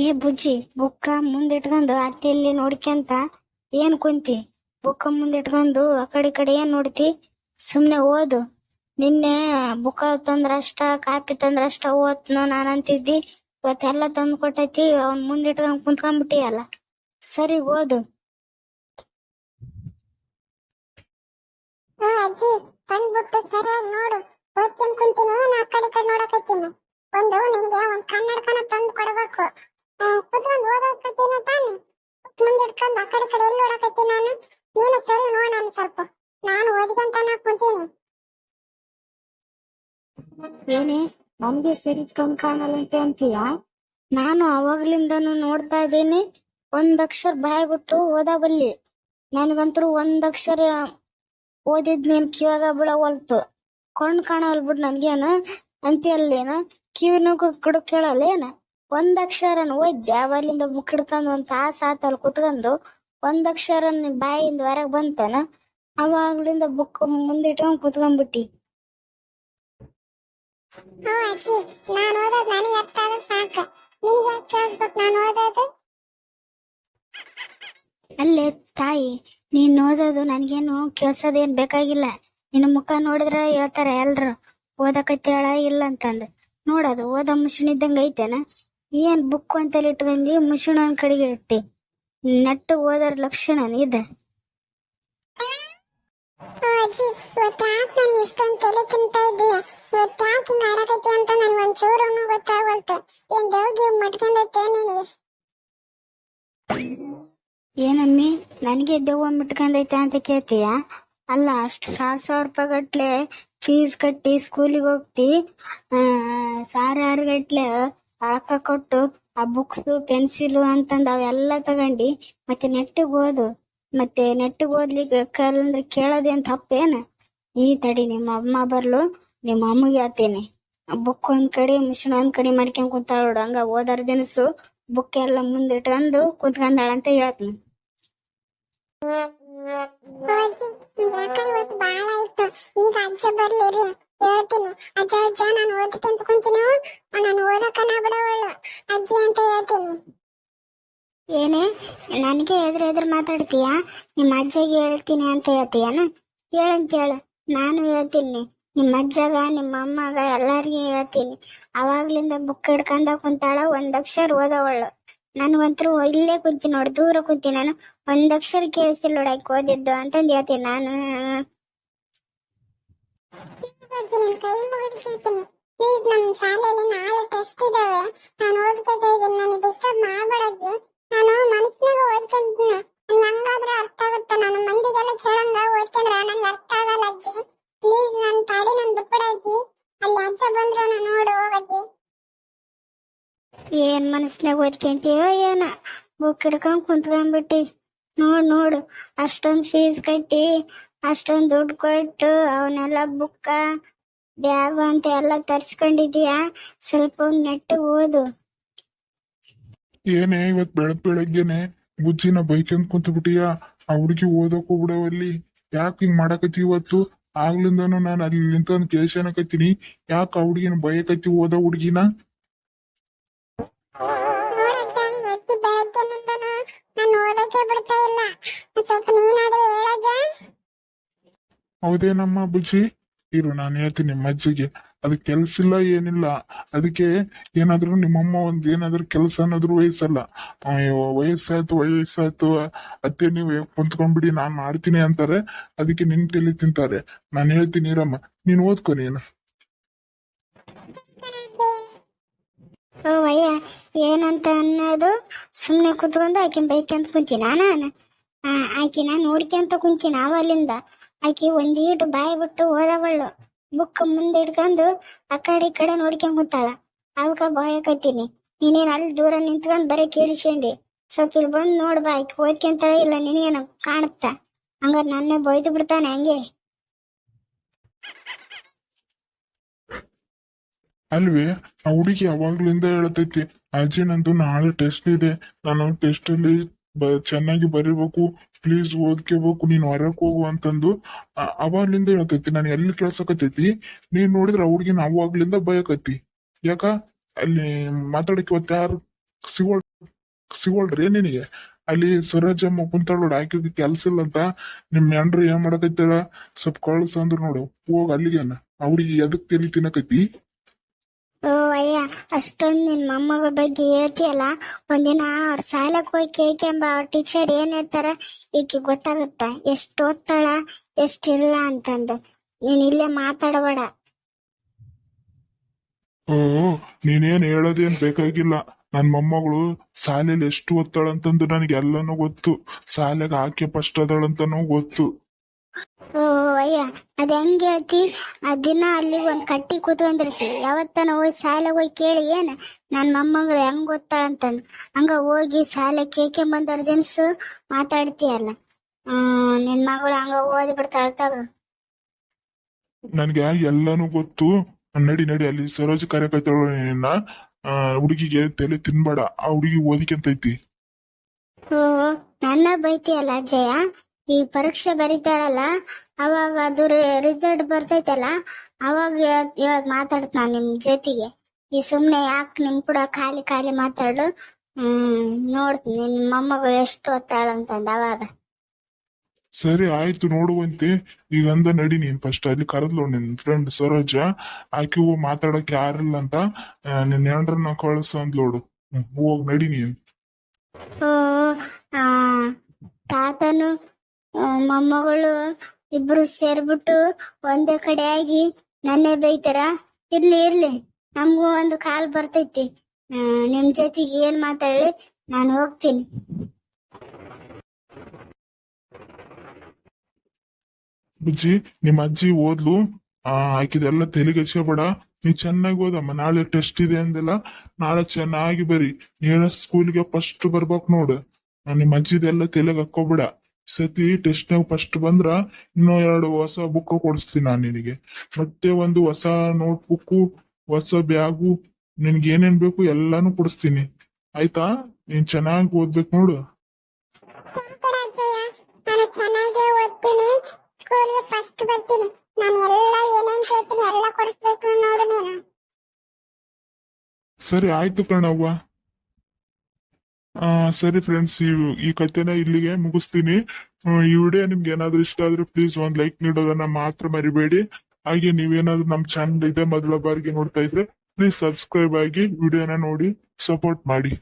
ಏ ಬುಜ್ಜಿ, ಬುಕ್ಕ ಮುಂದಿಟ್ಕೊಂಡು ಅಲ್ಲಿ ಇಲ್ಲಿ ನೋಡ್ಕ್ಯಂತ ಏನ್ ಕುಂತಿ? ಬುಕ್ಕ ಮುಂದಿಟ್ಕೊಂಡು ಆ ಕಡೆ ಈ ಕಡೆ ಏನ್ ನೋಡ್ತಿ? ಸುಮ್ನೆ ಓದು. ನಿನ್ನೆ ಬುಕ್ಕ ತಂದ್ರಷ್ಟ ಕಾಪಿ ತಂದ್ರಷ್ಟ ಓದ್ನೋ ನಾನು ಅಂತಿದ್ದಿ ಇವತ್ತೆಲ್ಲ ತಂದು ಕೊಟ್ಟೈತಿ, ಅವ್ನ್ ಮುಂದಿಟ್ಕೊಂಡ್ ಕುಂತ್ಕೊಂಡ್ಬಿಟ್ಟಿಯಲ್ಲ. ಸರಿ, ಓದು. ಅಜ್ಜಿ, ತಂದ್ಬಿಟ್ಟು ಸರಿಯಾಗಿ ನೋಡು. ಓದ್ಕೊಂಡ್ ಕುಂತೀನಿ ಆ ಕಡೆ ಕಡೆ ಒಂದು, ನಿಂಗೆ ಒಂದ್ ಕನ್ನಡಕನ ತಂದು ಕೊಡ್ಬೇಕು ಆ, ಕುತ್ಕೊಂಡ್ ಓದಕತ್ತೀನಿ ತಾನೆ ಮುಂದೆ ಇಟ್ಕೊಂಡು ಆ ಕಡೆ ಈ ಕಡೆ ಎಲ್ಲಿ ನೋಡಕತ್ತೀನಿ ನಾನು ನೀನು ಸರಿ ನೋಡ್ ನಾನು ಸ್ವಲ್ಪ ನಾನು ಓದ್ಕೊಂತಾನ ಕುಂತೀನಿ ಏನೇ ನಮ್ಗೆ ಸೇರಿದ್ಕೊಂಡ್ ಕಾಣಲ್ಲಂತೆ ಅಂತೀಯ? ನಾನು ಅವಾಗ್ಲಿಂದನು ನೋಡ್ತಾ ಇದ್ದೀನಿ, ಒಂದ್ ಅಕ್ಷರ ಬಾಯ್ ಬಿಟ್ಟು ಓದ ಬಲ್ಲಿ ನನ್ಗಂತೂ ಒಂದ್ ಅಕ್ಷರ ಓದಿದ್ ನೀನ್ ಕಿವಾಗ ಬಿಡವಲ್ತು ಕೊಂಡ್ ಕಾಣಲ್ ಬಿಡ್ ನನ್ಗೇನು? ಅಂತೀಯಲ್ಲೇನ? ಕಿವಿನೂ ಕುಡು ಕೇಳಲ್ಲೇನ? ಒಂದ್ ಅಕ್ಷರನ ಓದ್ದೆ ಅವಲ್ಲಿಂದ ಬುಕ್ ಹಿಡ್ಕೊಂಡು ಒಂದ್ ತಾಸ ಆತಲ್ ಕುತ್ಕೊಂಡು ಒಂದ್ ಅಕ್ಷರ ಬಾಯಿಂದ ಹೊರಗ್ ಬಂತನ? ಅವಾಗ್ಲಿಂದ ಬುಕ್ ಮುಂದಿಟ್ಕೊಂಡ್ ಕುತ್ಕೊಂಡ್ಬಿಟ್ಟಿ. ಹ್ಞೂ ಅಜ್ಜಿ, ನಾನು ನನಗೆ ಸಾಕು. ಯಾಕೆ ಕೇಳಿಸ್ಬೇಕು ನಾನು ಓದೋದು? ಅಲ್ಲೇ, ತಾಯಿ, ನೀನ್ ಓದೋದು ನನ್ಗೇನು ಕೇಳ್ಸೋದೇನ್ ಬೇಕಾಗಿಲ್ಲ. ನಿನ್ನ ಮುಖ ನೋಡಿದ್ರೆ ಹೇಳ್ತಾರೆ ಎಲ್ರು ಓದಕತ್ತೇಳ ಇಲ್ಲ ಅಂತಂದು. ನೋಡೋದು ಓದೋ ಮುಷಣ ಇದ್ದಂಗ ಐತೆನ? ಏನ್ ಬುಕ್ ಅಂತಲ್ಲಿ ಇಟ್ಕೊಂಡಿ ಮುಷಣ ಒಂದ್ ಕಡೆಗೆ ಇಟ್ಟಿ. ನೆಟ್ಟು ಓದೋರ್ ಲಕ್ಷಣ ಇದೆ. ಅಜ್ಜಿ, ಇವತ್ತು ಯಾಕೆ ನನ್ಗೆ ಇಷ್ಟೊಂದು ತಲೆ ತಿಂತಾ ಇದ್ದೀಯ? ಇವತ್ತು ಯಾಕೆ ಆಡಕತ್ತಿ ಅಂತ ನನ್ಗೆ ಒಂಚೂರು ಗೊತ್ತಾಗಲ್ತು. ಏನ್ ದೇವ್ಗೆ ಮಟ್ಕೊಂಡೈತೆ ನಿನಗೆ ಏನಮ್ಮಿ, ನನಗೆ ದೆವ್ವ ಮಿಟ್ಕೊಂಡೈತೆ ಅಂತ ಕೇಳ್ತೀಯ? ಅಲ್ಲ, ಅಷ್ಟು ಸಾವಿರ ಸಾವಿರ ರೂಪಾಯಿ ಗಟ್ಲೆ ಫೀಸ್ ಕಟ್ಟಿ ಸ್ಕೂಲಿಗೆ ಹೋಗ್ತಿ ಸಾವಿರಾರು ಗಟ್ಲೆ ರೊಕ್ಕ ಕೊಟ್ಟು ಆ ಬುಕ್ಸು ಪೆನ್ಸಿಲು ಅಂತಂದು ಅವೆಲ್ಲ ತಗೊಂಡು ಮತ್ತೆ ನೆಟ್ಟಿಗೆ ಓದು. ಮತ್ತೆ ನೆಟ್ಟಿಗೆ ಓದ್ಲಿಕ್ಕೆ ಕಲಂದ್ರೆ ಕೇಳೋದೇನ್ ತಪ್ಪೇನ? ಈ ತಡಿ ನಿಮ್ಮ ಅಮ್ಮ ಬರ್ಲು, ನಿಮ್ಮ ಅಮ್ಮಗೆ ಹೇಳ್ತೀನಿ. ಬುಕ್ ಒಂದ್ ಕಡೆ, ಮಿಷನ್ ಒಂದ್ ಕಡೆ ಮಾಡ್ಕೊಂಡ್ ಕುಂತಾಳ ಹಂಗ ಓದಾರ ದಿನಸು ಬುಕ್ ಎಲ್ಲ ಮುಂದೆ ಇಟ್ಕೊಂಡು ಕುತ್ಕೊಂಡಾಳ ಅಂತ ಹೇಳ್ತೀನಿ. ಈಗ ಅಜ್ಜ ಹೇಳ್ತೀನಿ. ಅಜ್ಜ ಅಜ್ಜ, ನಾನು ಅಂತ ಕುಂತೀನಿ ನಾನು ಓದಕನ ಬಿಡವಳು ಅಜ್ಜಿ ಅಂತ ಹೇಳ್ತೀನಿ. ಏನೇ, ನನಗೆ ಎದುರು ಎದುರು ಮಾತಾಡ್ತೀಯ? ನಿಮ್ಮ ಅಜ್ಜಗೆ ಹೇಳ್ತೀನಿ ಅಂತ ಹೇಳ್ತೀಯನ? ಹೇಳಂತ ಹೇಳು. ನಾನು ಹೇಳ್ತೀನಿ. ನಿಮ್ಮ ಅಜ್ಜಗ, ನಿಮ್ಮ ಅಮ್ಮಗ ಎಲ್ಲಾರ್ಗಿ ಹೇಳ್ತೀನಿ. ಅವಾಗ್ಲಿಂದ ಬುಕ್ ಹಿಡ್ಕೊಂಡ ಕುಂತಾಳ, ಒಂದ್ ಅಕ್ಷರ ಓದವಳು. ಇಲ್ಲೇ ಕುಂತಿ ನೋಡಿ, ದೂರ ಕುಂತಿ ನಾನು. ಒಂದ್ ಅಕ್ಷರ ಕೇಳಿಸಿಲ್ಲ ನೋಡಿ ಓದಿದ್ದು ಅಂತಂದ್ ಹೇಳ್ತೀನಿ ನಾನು. ನಮ್ ನಮ್ಮ ಶಾಲೆಯಲ್ಲಿ ನಾಳೆ ಟೆಸ್ಟ್ ಇದಾವೆ. ನಾನು ಓದ್ಕೋತಾ ಇದ್ದೀನಿ. ನನಗೆ ಡಿಸ್ಟರ್ಬ್ ಮಾಡಬೇಡ ಅಲ್ಲಿ ಬಂದ್ರನ ಬಂದ್ರೆ ನೋಡು ಹೋಗಕ್ಕೆ. ಏನ್ ಮನಸ್ನಾಗ ಓದ್ಕೊಂತೀಯೋ ಏನ. ಬುಕ್ ಹಿಡ್ಕೊಂಡ್ ಕುಂತ್ಕೊಂಡ್ಬಿಟ್ಟಿ. ನೋಡ್, ನೋಡು. ಅಷ್ಟೊಂದ್ ಫೀಸ್ ಕಟ್ಟಿ, ಅಷ್ಟೊಂದ್ ದುಡ್ಡು ಕೊಟ್ಟು ಅವನ್ನೆಲ್ಲ ಬುಕ್ಕ ಬ್ಯಾಗ್ ಅಂತ ಎಲ್ಲ ತರ್ಸ್ಕೊಂಡಿದ್ಯಾ ಸ್ವಲ್ಪ ನೆಟ್ಟು ಓದು. ಏನೇ ಇವತ್ ಬೆಳಗ್ ಬೆಳಗ್ಗೆನೆ ಬುಜ್ಜಿನ ಬೈಕ್ ಕುಂತ ಬಿಟ್ಟಿಯ ಆ ಹುಡುಗಿ ಯಾಕೆ ಹಿಂಗ್ ಮಾಡಕತ್ತಿ ಇವತ್ತು? ಆಗ್ಲಿಂದನು ನಾನು ಅಲ್ಲಿ ನಿಂತ ಕೇಳ್ಸನಕತ್ತೀನಿ ಯಾಕ ಆ ಹುಡುಗಿನ ಬಯಕತ್ತಿ ಹೋದ ಹುಡುಗಿನ? ಹೌದೇನಮ್ಮ ಬುಜ್ಜಿ ಇರು, ನಾನು ಹೇಳ್ತೀನಿ ನಿಮ್ಮ ಅಜ್ಜಿಗೆ. ಅದು ಕೆಲ್ಸ ಇಲ್ಲ, ಏನಿಲ್ಲ. ಅದಕ್ಕೆ ಏನಾದ್ರು ನಿಮ್ಮಮ್ಮ ಒಂದ್ ಏನಾದ್ರು ಕೆಲಸ ಅನ್ನೋದ್ರು ವಯಸ್ಸಲ್ಲ. ವಯಸ್ಸಾಯ್ತು ವಯಸ್ಸಾಯ್ತು. ಅತ್ತೆ, ನೀವು ಕುಂತ್ಕೊಂಡ್ಬಿಡಿ, ನಾನ್ ಮಾಡ್ತೀನಿ ಅಂತಾರೆ. ಅದಕ್ಕೆ ನಿನ್ ತಲೆ ತಿಂತಾರೆ. ನಾನು ಹೇಳ್ತೀನಿ, ಇರಮ್ಮ. ನೀನ್ ಓದ್ಕೊ ನೀನು. ಅಯ್ಯ, ಏನಂತ ಅನ್ನೋದು ಸುಮ್ಮನೆ ಕುತ್ಕೊಂಡು ಆಕಿನ ಬೈಕಂತ ಕುಂತೀನಿ ನಾನು? ಆಕಿನ ನೋಡ್ಕೊಂತ ಕುಂತೀನಿ ಅವಲ್ಲಿಂದ ಆಕಿ ಒಂದೀಟು ಬಾಯಿ ಬಿಟ್ಟು ಓದವಳು ಬುಕ್ ಮುಂದೆ ಹಿಡ್ಕೊಂಡು ಆ ಕಡೆ ಈ ಕಡೆ ನೋಡ್ಕೊಂಡ್ ಕುಂತಾಳ. ಅದಕ್ಕ ಬಾಯಕತ್ತೀನಿ ನೀನೇನ್ ಅಲ್ಲಿ ದೂರ ನಿಂತ್ಕೊಂಡ್ ಬರೀ ಕೇಳಿಸ್ಕೊಂಡಿ. ಸ್ವಲ್ಪ ಇಲ್ಲಿ ಬಂದು ನೋಡ್ಬಾ ಆಕೆ ಓದ್ಕೊಂತಾಳ ಇಲ್ಲ ನಿನಗೇನು ಕಾಣುತ್ತ? ಹಂಗಾರ ನನ್ನೇ ಬೈದು ಬಿಡ್ತಾನೆ ಹಂಗೆ. ಅಲ್ವೇ, ಆ ಹುಡುಗಿ ಯಾವಾಗ್ಲಿಂದ ಹೇಳತೈತಿ, ಅಜ್ಜಿ, ನಂದು ನಾಳೆ ಟೆಸ್ಟ್ ಇದೆ. ನಾನು ಟೆಸ್ಟ್ ಅಲ್ಲಿ ಬ- ಚೆನ್ನಾಗಿ ಬರೀಬೇಕು. ಪ್ಲೀಸ್ ಓದ್ಕೋಬೇಕು, ನೀನು ಹೊರಕ್ ಹೋಗು ಅಂತಂದು ಅವಾಗ್ಲಿಂದ ಹೇಳ್ತೈತಿ ನಾನು ಎಲ್ಲಿ ಕೇಳ್ಸಕತ್ತೈತಿ ನೀನ್ ನೋಡಿದ್ರ ಹುಡುಗಿನ ಅವಾಗ್ಲಿಂದ ಬಯಕತ್ತಿ. ಯಾಕ? ಅಲ್ಲಿ ಮಾತಾಡಕ್ ಇವತ್ತು ಯಾರು ಸಿಗೋಳ್, ಸಿಗೋಳ್ರಿ ನಿನಗೆ? ಅಲ್ಲಿ ಸ್ವರಾಜಮ್ಮ ಕುಂತಾಳೋಡ್, ಆಕೆ ಕೆಲ್ಸ ಇಲ್ಲ ಅಂತ, ನಿಮ್ ಹೆಂಡ್ರು ಏನ್ ಮಾಡಕೈತಾಳ ಸ್ವಲ್ಪ ಕಳ್ಸ ಅಂದ್ರ ನೋಡು, ಹೋಗ್ ಅಲ್ಲಿಗೇನ. ಅವ್ರಿಗೆ ಎದಕ್ ತಲಿ ತಿನ್ನಕೈತಿ ಓ ಅಯ್ಯ ಅಷ್ಟೊಂದು ನಿನ್ ಮೊಮ್ಮಗಳ ಬಗ್ಗೆ ಹೇಳ್ತಿಯಲ್ಲ? ಒಂದಿನ ಅವ್ರ ಸಾಲಕ್ ಹೋಗಿ ಕೇಳ್ಕೊಂಬ ಅವ್ರ ಟೀಚರ್ ಏನ್ ಹೇಳ್ತಾರ? ಈಕೆ ಗೊತ್ತಾಗುತ್ತ? ಎಷ್ಟು ಓದ್ತಾಳ? ಎಷ್ಟಿಲ್ಲ ಅಂತಂದು. ನೀನ್ ಇಲ್ಲೇ ಮಾತಾಡಬೇಡ. ಓ ನೀನೇನ್ ಹೇಳೋದೇನ್ ಬೇಕಾಗಿಲ್ಲ. ನನ್ ಮೊಮ್ಮಗಳು ಶಾಲೆಯಲ್ಲಿ ಎಷ್ಟು ಓದ್ತಾಳಂತಂದು ನನಗೆ ಎಲ್ಲಾನು ಗೊತ್ತು. ಶಾಲೆಗೆ ಆಕೆ ಫಸ್ಟ್ ಅದಾಳಂತನೂ ಗೊತ್ತು. ಓ ಅಯ್ಯ ಅದ್ ಹೆಂಗ್ ಹೇಳ್ತಿ? ಆ ದಿನ ಅಲ್ಲಿ ಒಂದ್ ಕಟ್ಟಿ ಕೂತ್ಕೊಂಡಿರ್ತಿ ಯಾವತ್ತನ ಹೋಗಿ ಶಾಲೆಗೆ ಹೋಗಿ ಕೇಳಿ ಏನ್? ನನ್ ಮೊಮ್ಮಗಳು ಹೆಂಗ್ ಓದ್ತಾಳಂತಂದು ಹಂಗ ಹೋಗಿ ಶಾಲೆ ಕೇಳ್ಕೊಂಬಂದವ್ರ ದಿನ್ಸು ಮಾತಾಡ್ತೀಯಲ್ಲ. ಹ್ಮ್ ನಿನ್ ಮಗಳು ಹಂಗ ಓದಿ ಬಿಡ್ತಾಳ ತಗ. ನನ್ಗೆ ಎಲ್ಲಾನು ಗೊತ್ತು. ನಡಿ ನಡಿ ಅಲ್ಲಿ ಸರೋಜ ಕಾರ್ಯಕರ್ತಳು ನಿನ್ನ ಹುಡುಗಿಗೆ ತಲೆ ತಿನ್ಬೇಡ. ಆ ಹುಡುಗಿ ಓದಿಕೆಂತೈತಿ. ಓ ನನ್ನ ಬೈತಿಯಲ್ಲ ಅಜ್ಜಯ್ಯ? ಈ ಪರೀಕ್ಷೆ ಬರೀತಾಳಲ್ಲ ಅವಾಗ ಅದು ರಿಸಲ್ಟ್ ಬರ್ತೈತಲ್ಲ ಅವಾಗ ಹೇಳಕ್ ಮಾತಾಡ್ತ ನಾನ್ ನಿಮ್ ಜೊತೆಗೆ. ಈ ಸುಮ್ನೆ ಯಾಕೆ ನಿಮ್ ಕೂಡ ಖಾಲಿ ಖಾಲಿ ಮಾತಾಡು ಹ್ಮ್ ನೋಡ್ತೀನಿ ನಿಮ್ ಮೊಮ್ಮಗಳು ಎಷ್ಟು ಓದ್ತಾಳಂತಂದ ಅವಾಗ. ಸರಿ ಆಯ್ತು ನೋಡುವಂತೆ. ಈಗ ಅಂದ ನಡಿ ನೀನ್ ಫಸ್ಟ್ ಅಲ್ಲಿ ಕರೆದ್ಲು ನಿನ್ ಫ್ರೆಂಡ್ ಸರೋಜ ಆಕಿ ಹೋಗಿ ಮಾತಾಡಕ್ ಯಾರಿಲ್ಲ ಅಂತ ನಿನ್ ಹೆಂಡ್ರನ್ನ ಕಳ್ಸು ಅಂದ್ಲೋಡು ಹೋಗ್ ನಡಿ ನೀನ್. ತಾತನು ಮೊಮ್ಮಗಳು ಇಬ್ರು ಸೇರ್ಬಿಟ್ಟು ಒಂದೇ ಕಡೆ ಆಗಿ ನನ್ನೇ ಬೈತಾರ ಇರ್ಲಿ ಇರ್ಲಿ. ನಮಗೂ ಒಂದು ಕಾಲ್ ಬರ್ತೈತಿ. ನಿಮ್ ಜೊತೆಗೆ ಏನ್ ಮಾತಾಡ್ಲಿ? ನಾನು ಹೋಗ್ತೀನಿ. ಬುಜ್ಜಿ ನಿಮ್ ಅಜ್ಜಿ ಓದ್ಲು? ಆ, ಆಕಿದೆಲ್ಲ ತೆಲಿಗೆ ಹಚ್ಕೋಬೇಡ. ನೀ ಚೆನ್ನಾಗಿ ಓದಮ್ಮ. ನಾಳೆ ಟೆಸ್ಟ್ ಇದೆ ಅಂದೆಲ್ಲ. ನಾಳೆ ಚೆನ್ನಾಗಿ ಬರಿ. ನೀನ ಸ್ಕೂಲ್ಗೆ ಫಸ್ಟ್ ಬರ್ಬೇಕ್ ನೋಡು. ನಿಮ್ಮ ನಿಮ್ ಅಜ್ಜಿದೆಲ್ಲ ತೆಲಿಗೆ ಹಾಕೋಬೇಡ ಸತಿ ಟೆಸ್ಟ್ನಾಗ ಫಸ್ಟ್ ಬಂದ್ರ ಇನ್ನೂ ಎರಡು ಹೊಸ ಬುಕ್ ಕೊಡಿಸ್ತೀನಿ ನಾನು ನಿನಗೆ. ಮತ್ತೆ ಒಂದು ಹೊಸ ನೋಟ್ ಬುಕ್ ಹೊಸ ಬ್ಯಾಗು ನಿನ್ಗೆ ಏನೇನ್ ಬೇಕು ಎಲ್ಲಾನು ಕೊಡಿಸ್ತೀನಿ. ಆಯ್ತಾ? ನೀನ್ ಚೆನ್ನಾಗಿ ಓದ್ಬೇಕು ನೋಡು. ಸರಿ ಆಯ್ತು ಪ್ರಣವ್ವ. ಆ ಸರಿ ಫ್ರೆಂಡ್ಸ್ ಈ ಈ ಕಥೆನ ಇಲ್ಲಿಗೆ ಮುಗಿಸ್ತೀನಿ. ಈ ವಿಡಿಯೋ ನಿಮ್ಗೆ ಏನಾದ್ರು ಇಷ್ಟ ಆದ್ರೆ ಪ್ಲೀಸ್ ಒಂದ್ ಲೈಕ್ ನೀಡೋದನ್ನ ಮಾತ್ರ ಮರಿಬೇಡಿ. ಹಾಗೆ ನೀವೇನಾದ್ರೂ ನಮ್ ಚಾನಲ್ ಇದೆ, ಮೊದಲ ಬಾರಿಗೆ ನೋಡ್ತಾ ಇದ್ರೆ ಪ್ಲೀಸ್ ಸಬ್ಸ್ಕ್ರೈಬ್ ಆಗಿ ವಿಡಿಯೋನ ನೋಡಿ ಸಪೋರ್ಟ್ ಮಾಡಿ.